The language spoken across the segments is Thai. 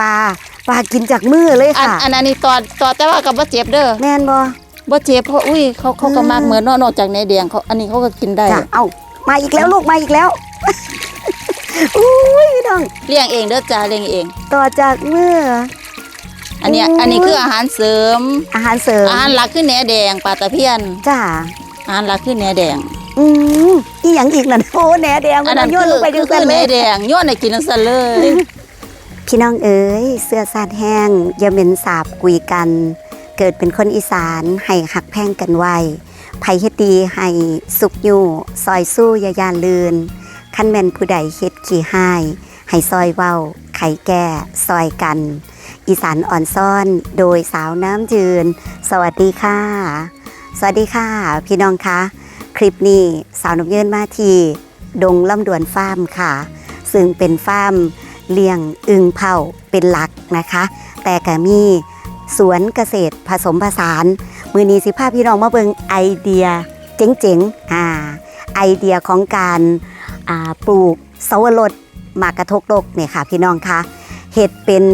ปลาปลากินจากมือเลยอันค่ะ อันอันนี้ตอดตอดแต่ว่ากับบ่เจ็บเด้อแม่นบ่บ่เจ็บเพราะอุ้ยเขาเขาก็อืมมากเหมือนเนาะนอกจากในแดงเขาอันนี้เขาก็กินได้ จ้ะเอ้ามาอีกแล้วลูกมาอีกแล้ว อุ้ยพี่น้องเลี้ยงเองเด้อจ้าเลี้ยงเอง ต่อจากเมื่ออันเนี้ยโอ้ย อันนี้คืออาหารเสริม อาหารเสริมอาหารหลักคือแหนแดงปลาตะเพียน จ้าอาหารหลักคือแหนแดง อืมอีหยังอีกล่ะโอ้แหนแดงอันนั้นโยนคือลงไปคืจัองคืซั่อนแหเลนยแดงโยนให้กินจังซั่นเลย พี่น้องเอ๋ยเสื้อสาดแห้งอย่าเหม็นสาบกุยกัน เกิดเป็นคนอีสานให้หักแพ่งกันไว้ไผเฮ็ดดีให้สุกอยู่ซอยสู้ยายานลืนขั้นแม่นผู้ใดเฮ็ดขี้ห้ายให้ซอยเว้า ไขแก่ซอยกัน อีสานอ่อนซ่อนโดยสาวน้ำจืน สวัสดีค่ะ สวัสดีค่ะ พี่น้องคะคลิปนี้สาวนกเยินมาทีดงล่ำดวนฟาร์มค่ะ ซึ่งเป็นฟาร์ม เลี้ยงอึงเผาเป็นหลักนะคะ แต่ก็มีสวนเกษตรผสมผสาน มือนีสิภาพพี่น้องมาเบิงไอเดียเจ๋งๆอ่าไอเดียของการาปลูกสวรสหมากระทกโลกเนี่ยค่ะพี่น้องคะเห็ดเป็น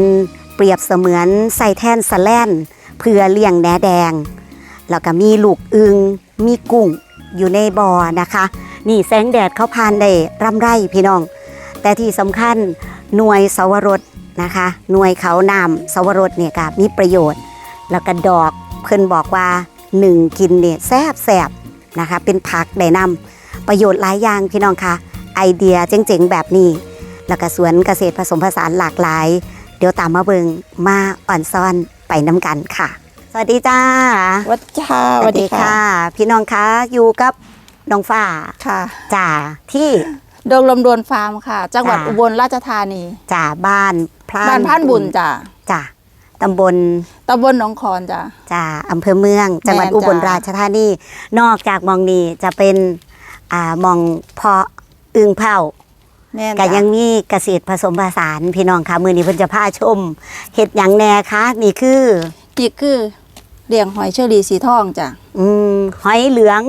เปรียบเสมือนใส่แท่นสแลนเพื่อเลี้ยงแหนแดง แล้วก็มีลูกอึงมีกุ้งอยู่ในบ่อนะคะ นี่แสงแดดเขาพานได้ร่ำไรพี่น้อง แต่ที่สำคัญหน่วยสวรสนะคะ หน่วยเขานำสวรสเนี่ยก็มีประโยชน์ แล้วก็ดอกเพิ่นบอกว่าหนึ่งกินเนี่ยแซบแซบๆนะคะ เป็นผักได้นำประโยชน์หลายอย่างพี่น้องคะไอเดียเจ๋งๆแบบนี้ แล้วก็สวนเกษตรผสมผสานหลากหลาย เดี๋ยวตามมาเบิงมาอ่อนซ่อนไปน้ำกันค่ะ สวัสดีจ้าวัดจ้าสวัสดีค่ะ พี่น้องคะอยู่กับน้องฝ้าค่ะจ่าที่ ดงลมดวนฟาร์มค่ะ จังหวัดจ้าอุบลราชธานีจ่าบ้านพรานบ้านพันบุญจ้ะจ่าตำบลตำบลหนองคอนจ้ะ จ่าอำเภอเมือง จังหวัดแม่นอุบลจ้าราชธานี นอกจากมองนี้จะเป็นอ่ามองเพาะอึงเผา แม่นก็จ้ะยังมีเกษตรผสมผสานพี่น้องคะมือนี้เพิ่นจะพาชมเห็ดหยังแน่คะนี่คืออีกคือ เลี้ยงหอยเชอรี่สีทองจ้ะอืมหอยเหลือง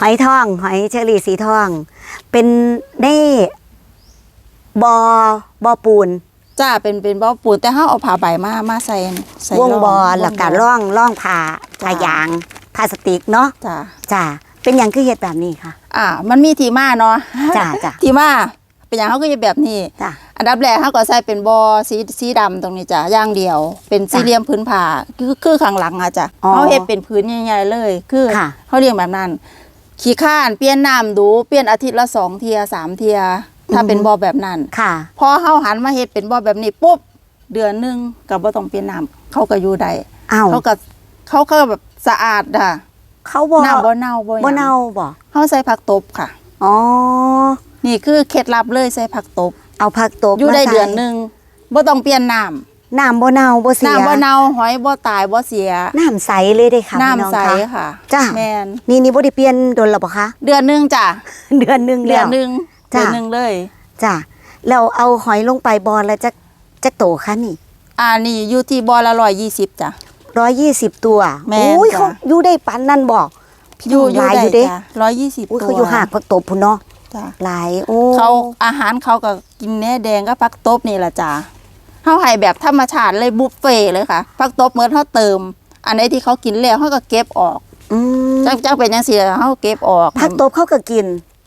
หอยทอง หอยเชอรี่สีทอง เป็นได้บอบอปูนจ้าเป็นเป็นบ่อปูนแต่เฮาเอาผ้าใบมามาใส่ใส่วงร่บอแล้วก็ร่องร่องผ่าผ่ายางพลาสติกเนาะจ้าจ้าเป็นอย่างคือเห็ดแบบนี้ค่ะ อ่า มันมีที่มาเนาะจ้ะจ้ะที่มาเป็นอย่างเขาก็จะแบบนี้จ้า อันดับแรกเขาก็ใส่เป็นบอสีสีดำตรงนี้จ้ะอย่างเดียว เป็นสี่จ้ะเหลี่ยมพื้นผ่าคือคือข้างหลังอะจ้ะอ๋อเขาเฮ็ดเป็นพื้นใหญ่ๆเลย คือค่ะ เขาเรียงแบบนั้น ขี้ข้านเปลี่ยนน้ำดูเปลี่ยนอาทิตย์ละสองเทียสามเทีย ถ้าอือฮึเป็นบอแบบนั้น ค่ะ พอเขาหันมาเฮ็ดเป็นบอแบบนี้ปุ๊บเดือนหนึงก็บ่ต้องเปลี่ยนน้ำเขาก็อยู่ได้อ้าว เขาก็เขาก็แบบสะอาดอะเขาบอน้ำบ่เน่าบ่หยังบ่เน่าบ่ เขาใส่ผักตบค่ะ อ๋อ นี่คือเคล็ดลับเลยใส่ผักตบ เอาผักตบอยู่ได้มาใส่เดือนหนึงบ่ต้องเปลี่ยนน้ำน้ำบ่เน่าบ่เสียน้ำบ่เน่าหอยบ่ตายบ่เสียน้ำใสเลยเด้ค่ะพี่น้องน้ำใสคะค่ะจ้ะแมนนี่นี่บ่ได้เปลี่ยนโดนแล้วบ่คะเดือนหนึงจ้ะเดือนหนึงเดืแล้อนวหนึงจ้ะเดือนหนึงเลยจ้ะแล้วเอาหอยลงไปบอลแล้วจะจะโตคะนี่ อ่านี่อยู่ที่บ่อละ120จ้ะร้อยยี่สิบตัวแม่นอุ้ยจ้ะเขาอยู่ได้ปันนั่นบอกพี่อยู่น้องหลายได้อยู่เด้จ้ะ120อุ้ยตัวเขาอยู่หากผักตบพุ่นเนาะ จ้ะหลายโอ้เขาอาหารเขาก็กินแหนแดงกับผักตบนี่ล่ะจ้ะเฮาให้แบบธรรมชาติเลยบุฟเฟ่ต์เลยค่ะผักตบเหมือนเฮาเติม อันไหนที่เขากินแล้วเฮาก็เก็บออกอืมจังจังเป็นจังซี่เฮาเก็บออกผักตบเขาก็กิน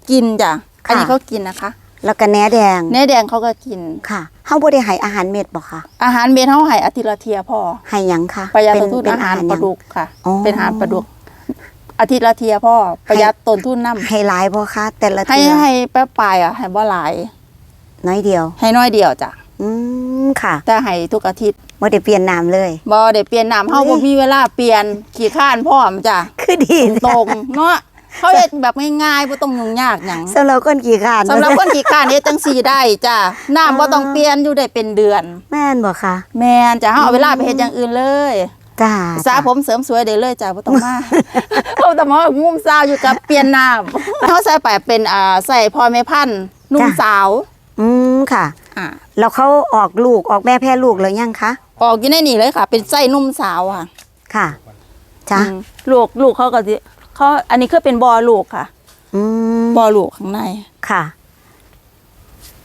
กินจ้ะค่ะอันนี้เขากินนะคะ แล้วก็แหนแดงแหนแดงเขาก็กินค่ะเฮาบ่ได้ให้อาหารเม็ดบ่คะอาหารเม็ดเฮาให้อาทิตย์ละเทียพอให้หยังคะประหยัดเป็ต้นทุนเป็อาหารปลาดุกค่ะอ๋อเป็นอาหารปลาดุก อาทิตย์ละเทียพ่อประหยัดต้นทุนน้ำให้หลายบ่คะแต่ละให้เทื่อให้แป๊บปลายอะให้บ่หลาย น้อยเดียว ให้น้อยเดียวจ้ะอืมค่ะแต่ให้ทุกอาทิตย์บ่ได้เปลี่ยนน้ำเลย บ่ได้เปลี่ยนน้ำเฮาเฮ้บ่ยมีเวลาเปลี่ยนขี้ข้านพร้อมจ้ะคือดีตรงเนาะเขาเฮ็ดแบบง่ายๆบ่ต้องยุ่งยากหยังสำหรับคนขี้ขลาดสำหรับคนขี้ข้านเฮ็ดจังซี่ได้จ้ะน้ำบ่ต้องเปลี่ยนอยู่ได้เป็นเดือน แม่นบ่คะแม่นจ้ะเฮาเอาเวลาไปเฮ็ดอย่างอื่นเลย จ้าสาผมเสริมสวยได้เลยจ้ะบ่ต้องมาบ่ต้องมางุ่มสาวอยู่กับเปลี่ยนน้ำเฮาใส่ไปเป็นอ่าใส่พ่อแม่พันธุ์นุ่มสาว อืมค่ะอ่าแล้วเขาออกลูกออกแม่แพร่ลูกแล้วยังคะออกอยู่ในนี่เลยค่ะ เป็นไส้นุ่มสาวค่ะ ค่ะจ้าอืมลูกลูกเขาก็สิเขาอันนี้คือเป็นบอลูกค่ะ อืมบอลูกข้างในค่ะ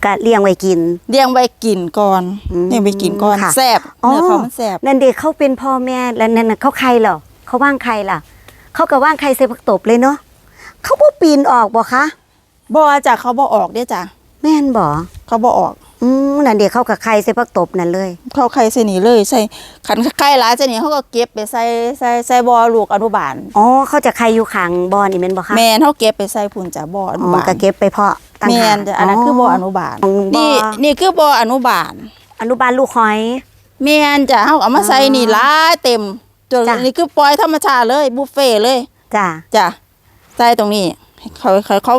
ก็เลี้ยงไว้กิน เลี้ยงไว้กินก่อนอืมเลี้ยงไว้กินก่อนค่ะ แซ่บอ๋อเนื้อเขามันแซ่บนั่นเด็กเขาเป็นพ่อแม่แล้วนั่นน่ะเขาใครเหรอเขาว่างใครล่ะ เขาก็ว่างใครใส่ผักตบเลยเนาะเขาบ่ปีนออกบ่คะบ่จ้ะเขาบ่ออกเด้จ้ะแม่นบ่เขาบ่ออกอืม นั่นเด็กเขากับใครใส่ผักตบนั่นเลย เขาไข่ใส่นี่เลยใส่ขันไข่หลายใส่นี่เขาก็เก็บไปใส่ใส่ใส่บ่อลูกอนุบาลอ๋อเขาจะใครอยู่ขังบ่อนี่แม่นบ่คะแม่นเขาเก็บไปใส่พุ่นจ้ะบ่อออ๋นุอบาลก็เก็บไปเพาะต่างแม่หากนจ้ะอันนั้นคือบ่ออนุบาลอ๋อบ่อนี่นี่คือบ่ออนุบาล อนุบาลลูกหอยแม่นจ้ะเฮาเอามาใส่นี่หลายเต็มจนจ้ะนี่คือปล่อยธรรมชาติเลยบุฟเฟ่ต์เลยจ้ะจ้ะใส่ตรงนี้เขาเขาเขา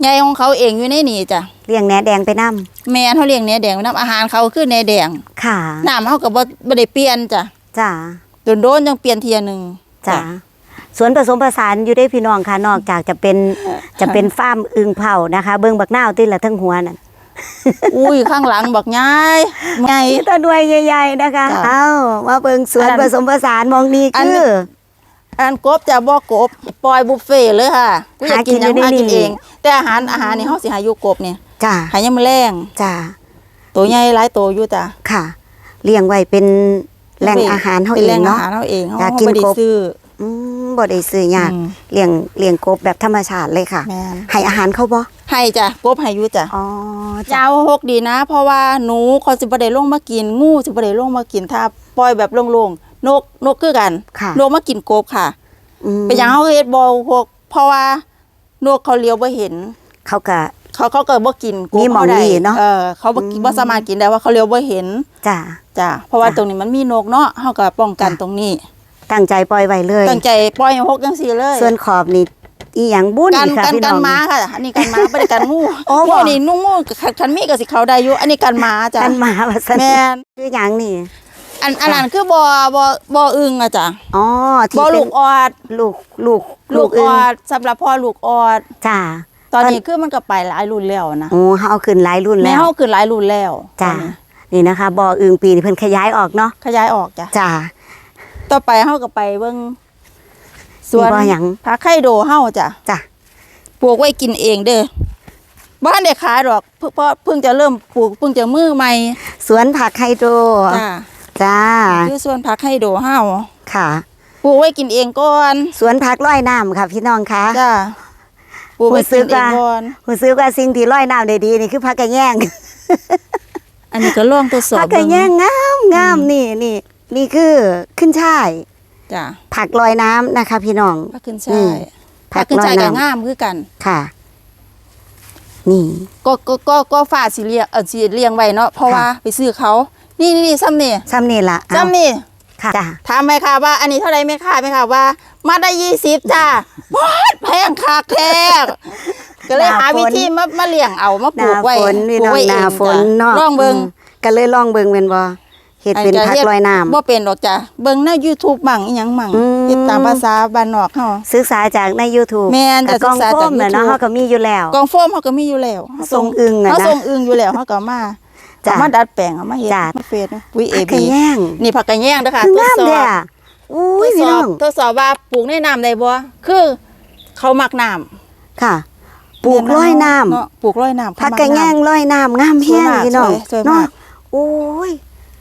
ใหญ่ของเขาเองอยู่ในนี่จ้ะเลี้ยงแหนแดงไปนํแม่นเขาเลี้ยงเนื้อแดงไว้น้ำอาหารเขาคือเนื้อแดงค่ะน้ำเขาก็บ่บ่ได้เปลี่ยนจ้ะจ้ะโดนๆจังเปลี่ยนเทียหนึงจ้ะสวนผสมผสานอยู่ได้พี่น้องค่ะนอกจากจะเป็นจะเป็นฟาร์มอึงเผานะคะ เบิ่งบักนาวติละทั้งหัวนั่นอุ้ยข้างหลังบักใหญ่ใหญ่มีต้นด้วยใหญ่ๆนะคะ จ้ะ เอ้ามาเบิ่งสวนอันนั้นผสมผสานมองนี้อันคืออั นกบจะบ่กบปล่อยบุฟเฟ่ต์เลยค่ะกูอยากกินหยังหาหากิกินนอยู่เอในงนี่แต่อาหารอาหารนี่เฮาสิหาอยู่กบเนี่ยจ้ะหายามมอแรงจ้ะตัวใหญ่หลายตัวอยู่จ้ะค่ะ เลี้ยงไว้เป็นแหล่งอาหารเฮาป็เอแหล่งอาเนาะหารเฮาเองเฮาอยากเฮากินบ่ได้กบ ซื้อ อืมบ่ได้ซื้อยากอืม เลี้ยงเลี้ยงกบแบบธรรมชาติเลยค่ะ แม่นให้อาหารเขาบ่ให้จ้ะกบให้อยู่จ้ะอ๋ออจ้ะยาวหกดีนะ เพราะว่าหนูเขาสิบ่ได้ลงมากินงูสิบ่ได้ลงมากินถ้าปล่อยแบบโล่งๆ นกนกคือกันค่ะนกมากินกบค่ะอืมเป็นหยังเฮาเฮ็ดบ่พวกเพราะว่านกเขาเลี้ยวบ่เห็น เขาก็เขาเขาเกิดบ่กินกบมีหม่องเขาได้นี่เนาะเออเขาบ่กินอืมบ่สามารถกินได้ว่าเขาเลี้ยวบ่เห็นจ้ะจ้ะเพราะว่าจ้ะตรงนี้มันมีนกเนาะเฮาก็ป้องกันจ้ะตรงนี้ตั้งใจปล่อยไว้เลยตั้งใจปล่อยให้หกจังซี่เลย ส่วนขอบนี่อีหยังบุญกันค่ะกันพี่น้กัอนงหมาค่ะ อันนี้กันหมาบ่ได้กันงูอ๋องูนี่นุ่งงูคันคันมีก็สิเข้าได้อยู่อันนี้กันหมาจ้ะกันหมาว่าซั่นแม่นคือหยังนี่ อันอันนั้นคือบ่บ่บ่อึงอะจ้ะอ๋อที่บ่เป็ลูนกออด ลูกลูกลูกอึ่องอดสำหรับพ่อลูกออดจ้าตอนนี้คือมันก็ไปหลายรุ่นแล้วนะโอ้เฮาเอาขึ้นหลายรุ่นแม่แล้วเฮาคือหลายรุ่นแล้วจ้าตอนนี้นี่นะคะบ่ออึงปีนี่เพิ่นขยายออกเนาะขยายออกจ้ะจ้าต่อไปเฮาก็ไปเบิ่งสวนมีบ่หยังผักไข่โดเฮาจ้ะจ้าปลูกไว้กินเองเด้อบ้านได้ขายดอกเพิ่งเพราะเพิ่งจะเริ่มปลูกเพิ่งจะมือใหม่ สวนผักไฮโดร จ้าจ้าคือสวนผักไข่โดเฮาค่ะปลูกไว้กินเองก่อน สวนผักลอยน้ำค่ะ พี่น้องคะจ้าปลูกไว้กินเองก่อนผู้ซื้อว่าสิ่งที่ลอยน้ำได้ดีนี่คือผักกระแยงอันนี้ก็ลองทดสอบผักกระแยงงามงามนี่นี่นี่คือขึ้นช่ายจ้าผักลอยน้ำนะคะ พี่น้องผักขึ้นอืช่ามยผัผักกขึ้นลอยช่ายก็น้ำงามคือกันค่ะ นี่ ก็ก็ก็ก็ฝาสิเลี้ยงเออสิเลี้ยงไว้เนาะเพราะค่ะว่าไปซื้อเขา นี่นี่นี่ซ้ำนี่ซ้ำนี่ละเอาซ้ำนี่ค่ะจ้าถามไหมค่ะว่า อันนี้เท่าไรไหมค่ะไหมค่ะว่า มาได้ยี่สิบจ้าพอดแพงคักแท้ก็เลยหาวิธีมามาเลี้ยงเอามาหปลูน้ากไว้ฝนพี่ปลูน้กองไว้หเอน้างฝนจ้ะเนาะลองเบิ่งมก็เลยลองเบิ่งเป็นบ่เฮ็ดเป็นผักลอยน้ำบ่เป็นดอกจ้ะเบิ่งใน YouTube มั่งอีหยังมั่งอืมเฮ็ดตามภาษาบ้านนอกเฮาศึกษาจากใน YouTube แม่นกับจะกล้องศึกษาโฟจากมน่ะเนาะ YouTube เฮาก็มีอยู่แล้วกองโฟมเฮาก็มีอยู่แล้วเฮาทรงอึ่งอะนะเฮาทรงอึ่งอยู่แล้วเฮาก็มา จ้ะ เอามาดัดแปลงเอามาเฮ็ดจ้ะ มาเฟซนะปุ๋ยผัก AB กระแยงนี่ผักกระแยงเด้อค่ะคือทดงามสอเด้บอะอุ้ทยดสพี่อน้บองทดสอบว่าปลูกในน้ำได้บ่คือ เขามักน้ำค่ะ ปลูกลอยน้ำเาะปลูกลอยน้ำผักกระแยงลอยน้ำงามแฮงสวยมากพี่น้องสวยสวยมาก เนาะโอ้ย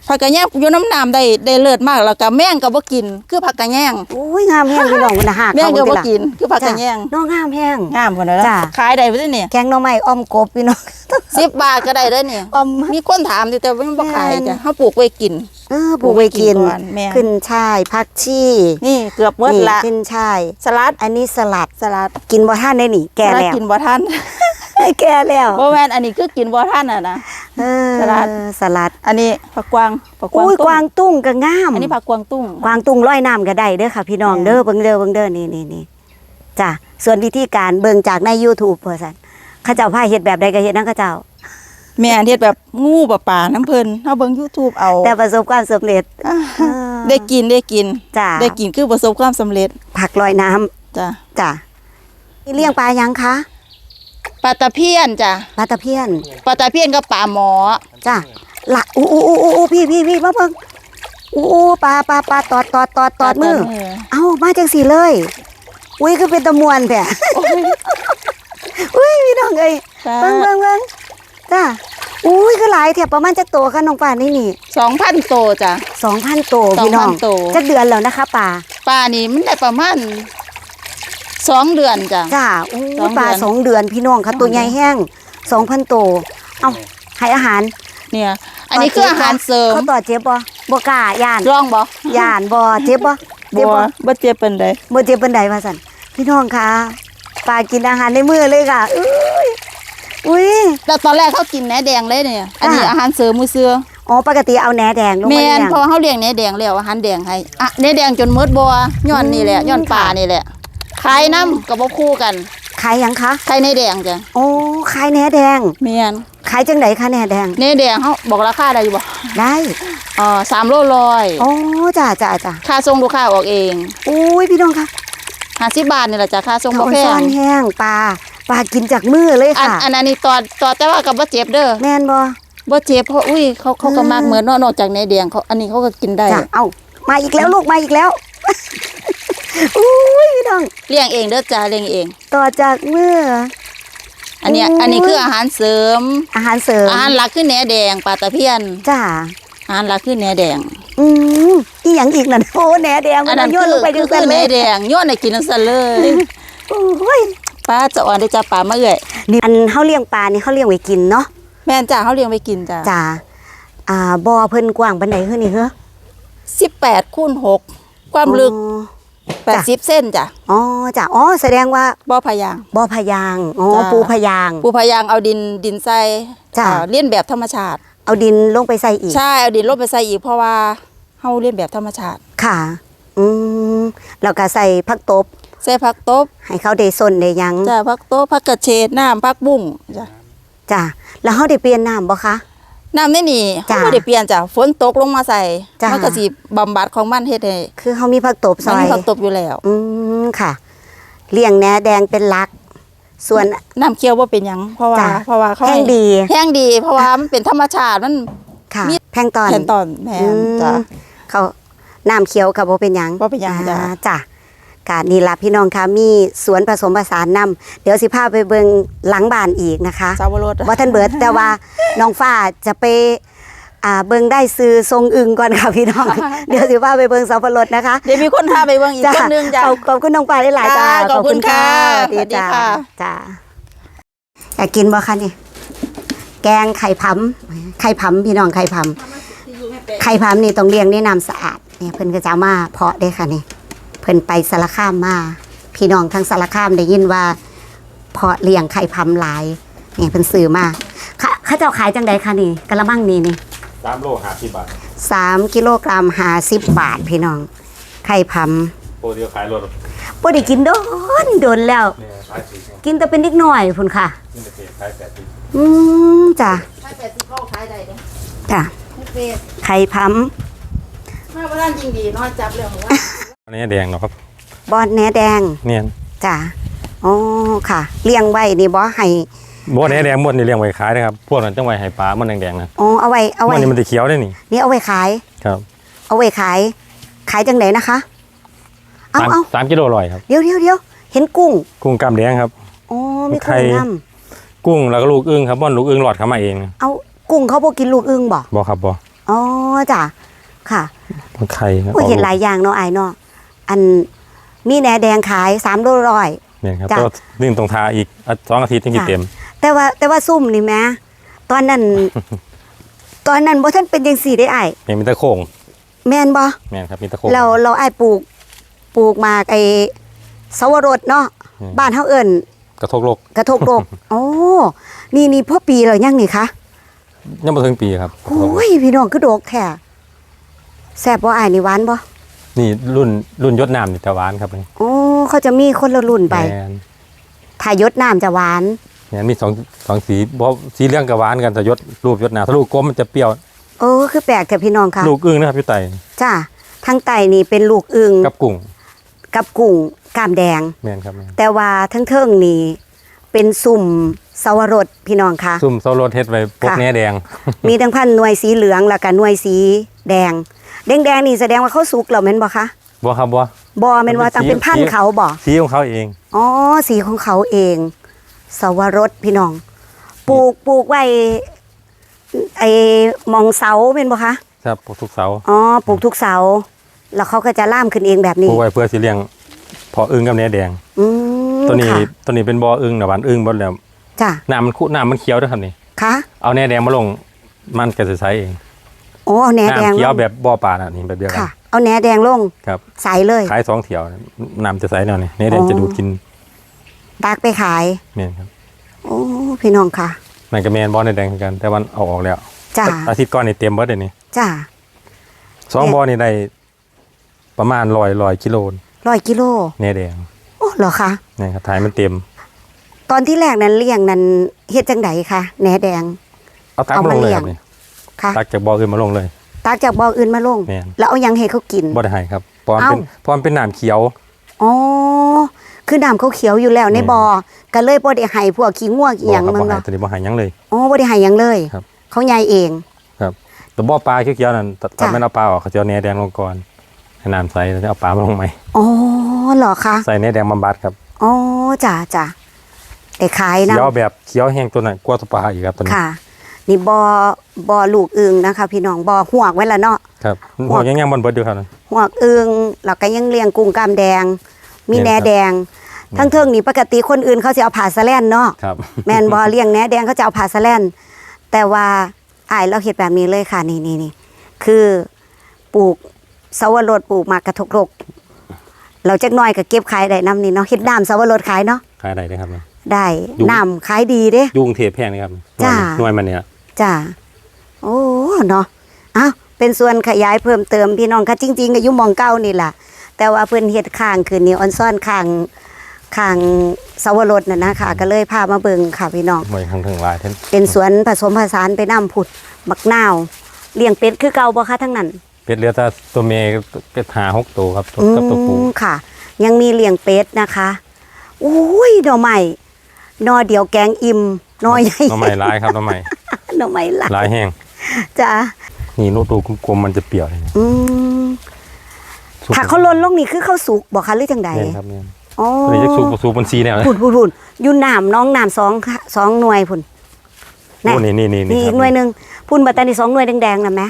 ผักกระแยงอยู่น้ำน้ำได้ได้เลิศมากแล้วก็แม่งก็บ่กิน คือผักกระแยงโอ้ยงามแฮงพี่น้องมันน่ะหักแม่งก็เขาบ่ล่ะกิน คือผักกระแยงน้องงามแฮงงามกว่านั้นจ้ะขายได้บ่ได้นี่แกงหน่อไม้อ้อมกบพี่น้อง10บาทก็ได้เด้อนี่อ้อมมีคนถามอยู่แต่ว่ามันบ่ขายแม่นจ้ะเฮาปลูกไว้กินเออปลูกไว้กินปลูกไว้กินก่อนแม่ขึ้นช่ายผักชีนี่เกือบหมดนี่ละขึ้นช่ายสลัดอันนี้สลัดสลัดกินบ่ทันได้นี่ แก่สลัดแล้วกินบ่ทันแก่แล้วบ่แม่นอันนี้คือกินบ่ทันอะนะเออ สลัด สลัด อันนี้ผักกวางผักกวางอุ้ยตุ้กวางตุ้งก็งาม อันนี้ผักกวางตุ้งกวางตุ้งลอยน้ำก็ได้เด้อค่ะ พี่น้องแม่นเด้อเบิ่งเด้อเบิ่งเด้อนี่นี่นี่จ้ะส่วนวิธีการเบิ่งจากใน YouTube เพิ่นซั่นเขาเจ้าพาเฮ็ดแบบใดก็เฮ็ดนั่นเขาเจ้าแม่นเฮ็ดแบบงูป่าป่าน้ำเพิ่นเฮาเบิ่ง YouTube เอา แต่ประสบความสำเร็จอ่าเออได้กินได้กินจ้ะได้กินคือประสบความสำเร็จ ผักลอยน้ำจ้ะจ้ะนี่เลี้ยงปลายังคะ ปลาตะเพียนจ้ะปลาตะเพียนปลาตะเพียนกับปลาหมอจ้ะละอู้อู้อู้อู้พี่พี่พี่มาเบิ่งอู้อู้ปลาปลาปลาตอดตอดตอดตอดมือ เอ้ามาจังสีเลยอุ้ยคือเป็นตะมวนแท้อุ้ยพี่น้องเอ้ยจ้ะเบิ่งเบิ่งเบิ่งจ้าอุ้ยคือหลายแถบประมาณจักโตค่ะน้องป่านี่นี่สองพันโตจ้ะ2,000โตพี่น้อง2,000โตจักเดือนแล้วนะคะป่าปลานี่มันได้ประมาณ สองเดือนจ้ะ จ้าอู้สองเดือน ปลาสองเดือนพี่น้องค่ะตัวใหญ่แห้ง2,000โตเอ้าให้อาหารเนี่ย อันนี้คืออาหารเสริมเขาต่อเจ็บบ่บ่กล้าย่านลองบ่ย่านบ่เจ็บบ่เจ็บบ่บ่เจ็บเป็นไดบ่เจ็บปานใดว่าซั่นพี่น้องคะปลากินอาหารในมือเลยค่ะอุ้ยอุ้ย แต่ตอนแรกเขากินแหนแดงเลยเนี่ย อันนี้อ่า อาหารเสริมมือเสืออ๋อปกติเอาแหนแดงลงแมมาเลี้นยง เพอเขาเลี้ยงแหนแดงแล้วอาหารแดงให้อะแหนแดงจนหมดบ่ย้อนนี่แหละอืมย้อนป่าค่ะนี่แหละ ขายน้ำกับบ่คู่กันขายหยังคะขายแหนแดงจ้ะโอ้ขายแหนแดงแมนขายจังไดคะแหนแดงแหนแดงเขาบอกราคาได้อยู่บ่ได้เอ่อสามโลร้อยโอ้จ้าจ้าจ้าค่าส่งลูกค้าออกเองอุ้ยพี่น้องคะห้าสิบบาทนี่แหละจ้ะค่าส่งเขาบ่แพซ่องนแห้งปลาปลากินจากมือเลยอันค่ะอันอันนี้ตอดตอดแต่ว่ากับบ่เจ็บเด้อแม่นบ่ บ่เจ็บเพราะอุ้ยเขาเขาก็อืมมากเหมือนเนาะนอกจากแหนแดงเขาอันนี้เขาก็กินได้ จ้าเอ้ามาอีกแล้วลูกมาอีกแล้ว อุ้ยพี่น้อง เลี้ยงเองเด้อจ้าเลี้ยงเอง ต่อจากมืออันเนี้ยโอ้ยอันนี้คืออาหารเสริม อาหารเสริมอาหารหลักคือแหนแดงปลาตะเพียนจ้าอาหารหลักคือแหนแดง อืมอีหยังอีกนั่นโอ้แหนแดงอัมันนนั้นโยนลงไปคืจัองซั่นคือแหเลนยแดงย้อนให้กินจังซั่นเลยโอ้ยป้าจะอ่อนได้จ้าปลามาเอ้อยนี่อันเฮาเลี้ยงปลานี่เฮาเลี้ยงไว้กินเนาะแม่นจ้าเขาเลี้ยงไว้กินจ้าจ้าอ่าบ่อเพิ่นกว้างปานใดคือนี่เหรอ18คูณ6ความลึก จ้ะ80เส้นจ้ะอ๋อจ้าอ๋อแสดงว่าบ่อพยาง บ่อพะยางอ๋อจ้ะ ปูพะยาง ปูพยางเอาดินดินใส่จ้ะ อ่าเลียนแบบธรรมชาติ เอาดินลงไปใส่อีก ใช่เอาดินลงไปใส่อีกเพราะว่าเฮาเลียนแบบธรรมชาติ ค่ะ อืมแล้วก็ใส่ผักตบ ใส่ผักตบให้เขาได้สนได้หยังจ้ะผักตบผักกระเฉดน้ำผักบุ้งจ้ะจ้าแล้วเฮาได้เปลี่ยนน้ำบ่คะ น้ำนี่นี่จ้ะเขาบ่ได้เปลี่ยนจ้ะฝนตกลงมาใส่จ้ะ มันก็สิบำบัดของมันเฮ็ดให้คือเฮามีผักตบซมันอมียผักตบอยู่แล้ว อืมค่ะ เลี้ยงแหนแดงเป็นหลัก ส่วน น้ำเคี่ยวว่าเป็นหยัง เพราะว่าจ้ะเพราะว่าเขาแห้งดี แห้งดีเพราะว่ามันเป็นธรรมชาติมัน ค่ะ มี แพลงก์ตอนแผ่นตอนแม่อืนมจ้ะ เขาน้ำเขียวกับโบเป็นหยังบ่เป็นหยังจ้ะ อ่าจ้ะ กานี่ละพี่น้องคะมีสวนผสมผสานนำเดี๋ยวสิพาไปเบิงหลังบ้านอีกนะคะสาวรสว่าท่านเบิดแต่ว่าน้องฟ้าจะไปอ่าเบิงได้ซื้อทรงอึงก่อนค่ะพี่น้อง เดี๋ยวสิพาไปเบิงสับปะรดนะคะ เดี๋ยวมีคนพาไปเบิ่งอีกคนนึงจ้ะขอบขอบคุณน้องฟ้าหลายๆจ้าจ้าขอบคุณค่ะสวัสดีสวัสดีจ้าค่ะจ้าอยากกินบ่คะนี่แกงไข่พำไข่พำพี่น้องไข่พำไข่พามนี่ต้องเลี้ยงด้วยน้ำสะอาดเนี่ยเพิ่นก็จะเอามาเพาะได้ค่ะนี่ เพิ่นไปสารคามมา พี่น้องทั้งสารคามได้ยินว่า เพาะเลี้ยงไข่พามหลายเนี่ยเพิ่นซื้อมาค่ะเขาเจ้าขายจังใดคะนี่กะละมังนี่นี่สามโลหาสิบบาทสามกิโลกรัมห้าสิบบาทพี่น้อง ไข่พามโปรเดียวขายรถบ่ได้กินโดนโดนแล้ว เนี่ยขายสี่กินแต่เป็นนิดหน่อยพุ่นค่ะ นี่ในเพจขายแปดสิบอืมจ้ะถ้าแต่สิเข้าขายได้เด้จ้ะไม่เฟซไข่พามมาบ่ทันจริงดีเนาะจับเรื่องว่า อันนี้แดงเนาะครับบอนแหนแดงเนี่ยจ้ะอ๋อค่ะ เลี้ยงไว้นี่บ่ให้บัวนี้แดงหมดนี่เลี้ยงไว้ขายนะครับ พวกนั้นจังไว้ให้ปลามันแดงๆนะอ๋อเอาไว้เอามัไว้นนี่มันจะเขียวได้นี่นี่เอาไว้ขายครับ เอาไว้ขาย ขายจังไหนนะคะ เอาสามเอาสามกิโลอร่อยครับเดี๋ยวเดี๋ยวเดี๋ยวเห็นกุ้ง กุ้งกล้ามแดงครับอ๋อมีไข่กุ้งน้กุ้งแล้วก็ลูกอึ้งครับม่อนลูกอึ้งหลอดเข้ามาเองำเอากุ้งเขาบอกกินลูกอึ่งบ่บอครับบออ๋อจ้ะค่ะมันไข่ครับโอ้ยเห็นหลายอย่างเนาะไอ้ายเนาะ อันมีแหนแดงขายสามโลร้อย เนี่ยครับจ้ะ ก็นึ่งตรงทาอีกอะสองอาทิตย์ถึงจะจ้ะเต็ม แต่ว่าแต่ว่าซุ่มนี่แหม่ตอนนั้น ตอนนั้นบ่ท่านเป็นจังสี่ได้ไอ้ายเนี่ยมีตะโค้งแม่นบ่แม่นครับมีตะโค้ง เราเราไอ้ายปลูกปลูกหมากไอ้สวรสเนาะอืม บ้านเฮาเอิ้นกระทบโลกกระทบโลก โอ้นี่นี่พ่อปีแล้วยังนี่คะยังไม่ถึงปีครับโอ้ยพี่น้องคือโดกแท้แซ่บบ่อายนี่หวานบ่ นี่รุ่นรุ่นยศน้ำนี่จะหวานครับนี่โอ้เขาจะมีคนละรุ่นไปแม่นถ้ายศน้ำจะหวาน เนี่ยมีสองสองสีเพราะสีเหลืองกับหวานกันแต่ยศรูปยศน้ำถ้าลูกกลมมันจะเปรี้ยว โอ้คือแปลกแต่พี่น้องค่ะลูกอึ้งนะครับพี่ไต่จ้าทั้งไตนี่เป็นลูกอึงกับกุ้งกับกุ้งกามแดง แม่นครับแม่นแต่ว่าทั้งเทิงนี่เป็นสุ่มสวรสพี่น้องค่ะ ซุ่มโซโลเทสไว้พกค่ะ แหน่แดง มีทั้งพันหน่วยสีเหลืองแล้วก็หน่วยสีแดง แดงๆนี่แสดงว่าเขาสุกแล้วแม่นบ่คะบัวครับบัวบ่แม่นว่าต้องเป็นพันธุ์เขาบ่สีของเขาเองอ๋อสีของเขาเอง สวรสพี่น้อง ปลูกปลูกไว้ไอ้หมองเสาเป็นบ่คะครับปลูกทุกเสาอ๋อปลูกทุกเสา แล้วเขาก็จะล่ามขึ้นเองแบบปนี้ลูกไว้เพื่อสิเลี้ยงพออึ้งกับแหนแดงอืมตัวนี้ค่ะตัวนี้เป็นบ่ออึ้งนะหวานอึ้งบ่แล้วจ้ะน้ำมันคุน้ำมันเขียวด้วยครับนี่คะเอาแหนแดงมาลงมันก็จะใช้เอง โอ้เอาแหนแดงน้ำลเขียวงแบบบ่อปลาน่ะนี่แบบเดียวกันค่ะ เอาแหนแดงลงครับใส่เลย ขายสองเถียวน้ำจะใสแนวนี้แหนแดงอ๋อ จะดูดกินตากไปขาย แม่นครับโอ้พี่น้องค่ะนั่นก็แม่นบ่อแหนแดงคือกัน แต่วันเอาออกแล้วจ้าอาทิตย์ก่อนนี่เต็มเบิดเลยนี่จ้า สองบ่อนี่ได้ประมาณร้อยร้อยกิโลร้อยกิโลแหนแดงโอ้เหรอคะนี่ครับถ่ายมันเต็ม ตอนที่แรกนั้นเลี้ยงนั้นเฮ็ดจังไดคะแหนแดง เอาตักเอามามาลงเลยเลี้คยงรับนี่ ค่ะ ตักจากบ่ออื่นมาลงเลย ตากจากบ่ออื่นมาลง แม่น แล้วเอายังให้เขากิน บ่ได้ให้ครับเพราะมันเอ้าเป็นเพราะมันเป็นน้ำเขียว อ๋อคือน้ำเขาเขียวอยู่แล้วในแม่นบ่อก็เลยบ่ได้ให้พวกขี้ง่วงอีหยังบ่ครับมึบ่งให้เนาะตัวนี้บ่ให้หยังเลย อ๋อบ่ได้ให้หยังเลย ครับ เขาใหญ่เอง ครับแต่บ่อปลาเขียวๆนั่นตจ้ะอนแม่นเอาปลาออกเขาจะเอาแหนแดงลงก่อนให้น้ำใสแล้วจะเอาปลามาลงใหม่อ๋อเหรอคะใส่แหนแดงบำบัดครับอ๋อจ้ะจ้ะได้ขายนะเขียวแบบเขียวแห้งตัวนั้นกว่าตัวปลาอีกครับตัวนี้ค่ะ นี่บ่อบ่อลูกอึงนะคะ พี่น้องบ่อหวกไว้ละเนาะครับหัหัววยังยังบนเบิดอยู่ครับนั่นหวกอึงแล้วก็ยังเลี้ยงกุ้งกามแดง มีเนี่ยแหนครับแดง ทั้งเทิงนี่ปกติคนอื่นเขาสิเอาผ่าสะแลนเนาะครับแมนบอเลี้ยงแหนแดงเขาจะเอาผ่าสะแลนแต่ว่าอายเราเห็ดแบบนี้เลยค่ะนี่นี่นี่คือปลูกสวรสปลูกหมากกระทกรกเราจักหน้อยก็เก็บขายได้น้ำนี่เนาะเฮ็ดน้ำสวรสขายเนาะขายได้เลยครับนี่ได้อยู่น้ำขายดีเด้ยุงเทพแพงนะครับจ้าหน่วยมันเนี่ย จ้าโอ้เนาะอ้าวเป็นส่วนขยายเพิ่มเติมพี่น้องค่ะจริงๆก็อยู่หมองเก้านี่ล่ะ แต่ว่าเพิ่นเฮ็ดข้างคืนนี้ออนซ่อนข้างข้างสวรสน่ะนะค่ะ ก็เลยพามาเบิ่งค่ะพี่น้องหน่วยข้างถึงหลายเท่นเป็นสวนผสมผสานไปน้ำผุดบักนาวเลี้ยงเป็ดคือเก่าบ่คะทั้งนั้น เป็ดเหลือแต่ตัวเมย์เป็ดหาหกตัวครับตัวอืกับตัวผู้มค่ะ ยังมีเลี้ยงเป็ดนะคะอุ้ยดอกใหม่นอเดียวแกงอิ่มนอใหญ่น้องใหม่ร้ายครับน้องใหม่ หน่อไม้หลายร้ายแห้งจ้ะนี่นูตัวกลมๆมันจะเปรี้ยวเลยนะอืมสุกถ้าเขาลนลงนี่คือเข้าสุกบ่คะหรือจังใดเนี่ยครับเนี่ยอ๋อตัวนี้จะสูบสูบบนซีแนวนะ พุ่นพุ่นพุ่นอยู่น้ำน้องน้ำสองค่ะสองหน่วยพุ่นโอ้นี่นี่นี่นี่คอีรับกหน่วยหนึงพุ่นบัตตานีสองหน่วยแดงๆนะแม่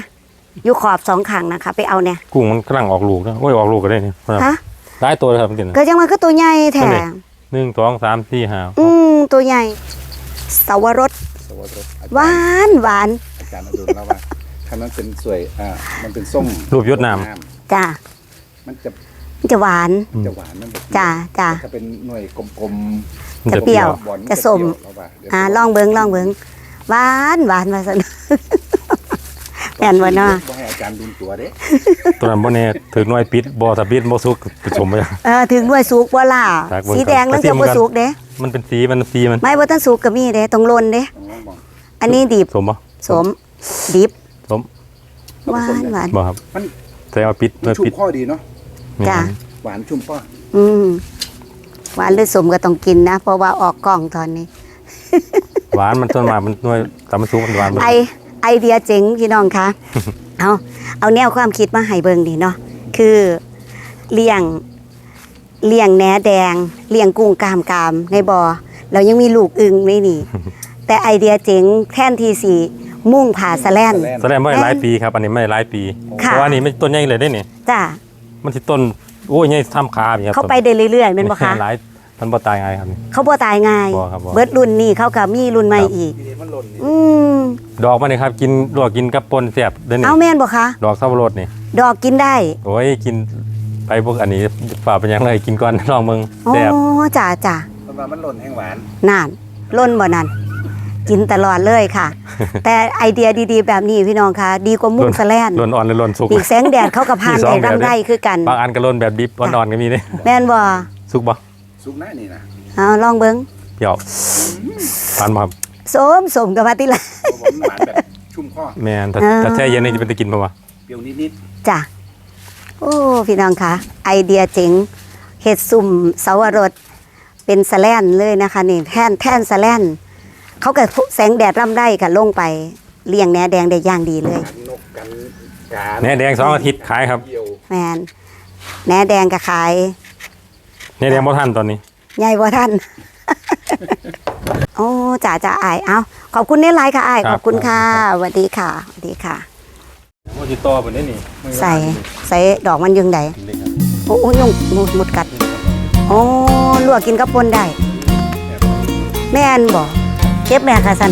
อยู่ขอบสองข้างนะคะ ไปเอาเนี่ยกุ้งมันกำลังออกลูกนะโอ้ยออกลูกก็ได้นี่ครับฮะร้ายตัวเลยครับจริงก็จังมันก็ตัวใหญ่แท้นั่นดิหนึ่งสองสามสี่ห้า อืม ตัวใหญ่สวรส สวัสดีครับหวานหวานอาจารย์อดุลเล่าว่าคันนั้นเป็นสวยอ่ามันเป็นส้มรูปยศน้จ้ามันจะมันจะหวาน จะหวานมันแบบจ้าจ้าถ้าเป็นหน่วยกลมำมันจะจะเปเปรี้รี้ยยววๆบอลจะส้ม เปรี้ยวแล้วว่าเดี๋ยวอ่าลองเบิงลองเบิงหวานหวานมาสน แม่นบ่เนาะบ่ให้อาจารย์ดุลตัวเด้ตัวนั้นบ่แน่ถึงหน่วยปิดบ่ถ้าปิดบ่สุกผสมไป เออถึงด้วยสุกบ่ล่ะ ครับเบิ่งสีแดงก่อนแล้วไปชิจะมบ่กันสุกเด้ มันเป็นสีมันสีมัน ไม่บ่ทันสุกก็มีเด้ตรงลนเด้ต้องลองบ อกอันนี้ดิบสมบ่สมดิบสมหวานหวานบ่ครับมันแต่ว่าปิดหมัน่วยนชุ่ปิมดข้อดีเนาะนี่จ้ะหวานชุ่มข้ออืมหวานหรือสมก็ต้องกินนะ เพราะว่าออกกล่องตอนนี้ หวานมันต้นมามันหน่วยแต่มันสุกมันหวานมันไอไอเดียเจ๋งพี่น้องคะ เอาเอาแนวความคิดมาให้เบิ่งดีเนาะ คือเลี้ยงเลี้ยงแหนแดงเลี้ยงกุ้งกามกามในบ่อเรายังมีลูกอึงในนี่ แต่ไอเดียเจ๋งแท่นทีสีมุ่งผ่าสะแลน แสดงว่าหลายปีครับ อันนี้ไม่หลายปีค่ะเพราะว่าอันนี้มันต้นใหญ่เลยได้นี่ จ้ามันสิต้นโอ้ยใหญ่ทำขาพี่ครับเขาไปได้เรื่อยๆเป็นบ่คะหลายมันบ่ตายง่ายครับนี่ เขาบ่ตายง่าย บ่ครับบ่ เบิดรุ่นนี่เขาก็มีรุ่นใหม่ครับอีกทีนี้มันหล่นนี่อืมดอกมันนี่ครับกินลวกกินกับปนแซ่บเด้อนี่เอาแม่นบ่คะดอกสับปะรดนี่ ดอกกินได้โอ้ยกินไปพวกอันนี้ฝ่าเป็นหยังไงกินก่อน ลองมึงโอ้แซ่บจ้าจ้า มันว่ามันหล่นแห้งหวานนานล้นบ่นั่น กินตลอดเลยค่ะ แต่ไอเดียดีๆ แบบนี้พี่น้องคะดีกว่ามุ่งสะแลนล้นอ่อนหรือล้นสุกปีกแสงแดดเขากับพานมีสอไปงแบบรำไรคือกัน บางอันก็ล้นแบบดิบอ่อนๆก็มีเด้แม่นบ่สุกบ่ซุปหน้านี่นะเอาลองเบิ่งเปรี้ยวทานมาครับสมสมกับว่าติละเพราะว่ามันหวานแบบชุ่มข้อแม่นถ้าอ่าถ้าแช่เย็นนี่จะเป็นตะกินป่าวะเปรี้ยวนิดจ้ะโอ้พี่น้องคะไอเดียเจ๋งเห็ดสุ่มเสาวรสเป็นสะแลนเลยนะคะนี่แท่นแท่นสะแลน เขากับแสงแดดร่ำไรกับลงไปเลี้ยงแหนแดงได้อย่างดีเลยๆกันนกกันกาแหน่แดงสองอาทิตย์ขายครับเกี่ยวแมนแหนแดงก็ขายแหน่แดงบ่ทันตอนนี้ใหญ่บ่ท่าน โอ้จ่าจ่าอายเอาขอบคุณเน้นไลน์ค่ะอายครับขอบคุณค่ะครับสวัสดีค่ะสวัสดีค่ะว่าติดต่อเพิ่นได้นี่ใส่ใส่ดอกมันยังไดนี่ครับโอ้โอ้ยงมุดมุดกัดโอ้ลวกกินกับปนได้ แม่นบอก เก็บแม่กะสัน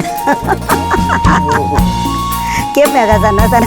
เก็บแม่กะสันนะสัน